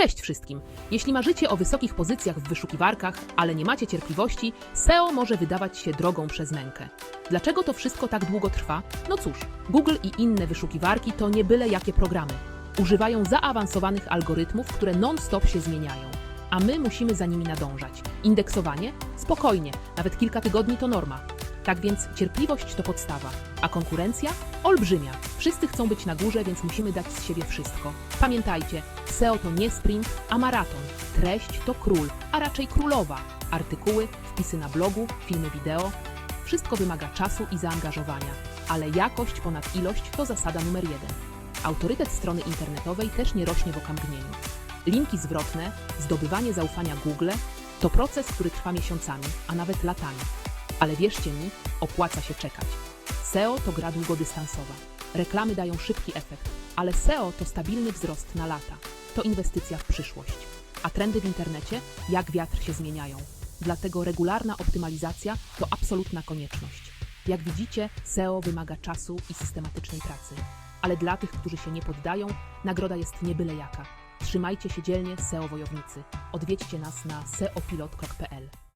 Cześć wszystkim! Jeśli marzycie o wysokich pozycjach w wyszukiwarkach, ale nie macie cierpliwości, SEO może wydawać się drogą przez mękę. Dlaczego to wszystko tak długo trwa? No cóż, Google i inne wyszukiwarki to nie byle jakie programy. Używają zaawansowanych algorytmów, które non-stop się zmieniają. A my musimy za nimi nadążać. Indeksowanie? Spokojnie, nawet kilka tygodni to norma. Tak więc cierpliwość to podstawa, a konkurencja? Olbrzymia. Wszyscy chcą być na górze, więc musimy dać z siebie wszystko. Pamiętajcie, SEO to nie sprint, a maraton. Treść to król, a raczej królowa. Artykuły, wpisy na blogu, filmy wideo. Wszystko wymaga czasu i zaangażowania, ale jakość ponad ilość to zasada numer jeden. Autorytet strony internetowej też nie rośnie w okamgnieniu. Linki zwrotne, zdobywanie zaufania Google to proces, który trwa miesiącami, a nawet latami. Ale wierzcie mi, opłaca się czekać. SEO to gra długodystansowa. Reklamy dają szybki efekt, ale SEO to stabilny wzrost na lata. To inwestycja w przyszłość. A trendy w internecie jak wiatr się zmieniają. Dlatego regularna optymalizacja to absolutna konieczność. Jak widzicie, SEO wymaga czasu i systematycznej pracy. Ale dla tych, którzy się nie poddają, nagroda jest nie byle jaka. Trzymajcie się dzielnie, SEO wojownicy. Odwiedźcie nas na seopilot.pl.